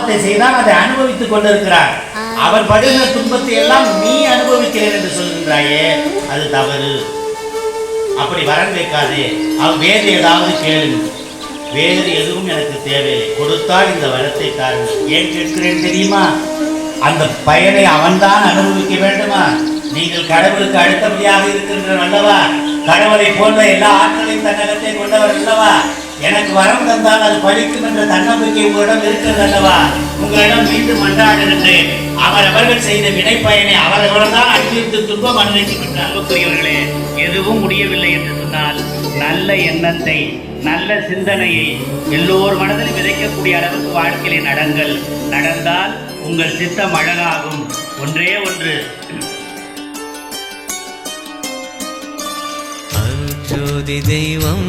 பாவத்தை செய்தால் அதை அனுபவித்துக் கொண்டிருக்கிறார். அவர் படுகிற துன்பத்தை எல்லாம் நீ அனுபவிக்கிறேன் என்று சொல்கின்றாயே அது தவறு. அப்படி வரன் வைக்காதே. அவ வேறு ஏதாவது கேளு வேறு எதுவும் எனக்கு தேவையில்லை. கொடுத்தால் இந்த வரத்தை தாருங்கள். ஏன் கேட்கிறேன் தெரியுமா? அந்த பயனை அவன்தான் அனுபவிக்க வேண்டுமா? நீங்கள் கடவுளுக்கு அடுத்தபடியாக இருக்கின்றனர் அல்லவா? கடவுளை போன்ற எல்லா ஆட்களையும் தன்னகத்தை கொண்டவர் அல்லவா? எனக்கு வரம் தந்தால் அது பழிக்கும் என்ற தன்னம்பிக்கை உங்களிடம் இருக்கிறது அல்லவா? உங்களிடம் மீண்டும் மன்றாடுகின்றேன் அவரவர்கள் செய்த வினைப்பயனை பயனை அவரவர்கள் தான் அனுபவித்து துன்பம் அனுபவிக்கின்ற அன்புக்குரியவர்களே எதுவும் முடியவில்லை என்று சொன்னால் நல்ல எண்ணத்தை நல்ல சிந்தனையை எல்லோர் மனதிலும் விதைக்கக்கூடிய அளவுக்கு வாழ்க்கையிலே நடங்கள். நடந்தால் உங்கள் சித்தம் அழகாகும். ஒன்றே ஒன்று. ஜோதி தெய்வம்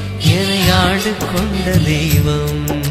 என்னை ஆண்டு கொண்ட தெய்வம்.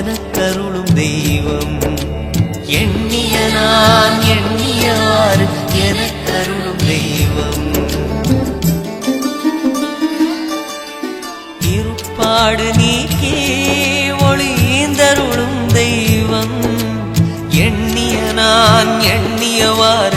எனக்கருளும் தெய்வம். எண்ணிய நான் எண்ணியவாறு எனக்கருளும் தெய்வம். இருப்பாடு நீக்கே ஒளிந்தருளும் தெய்வம். எண்ணிய நான் எண்ணியவார்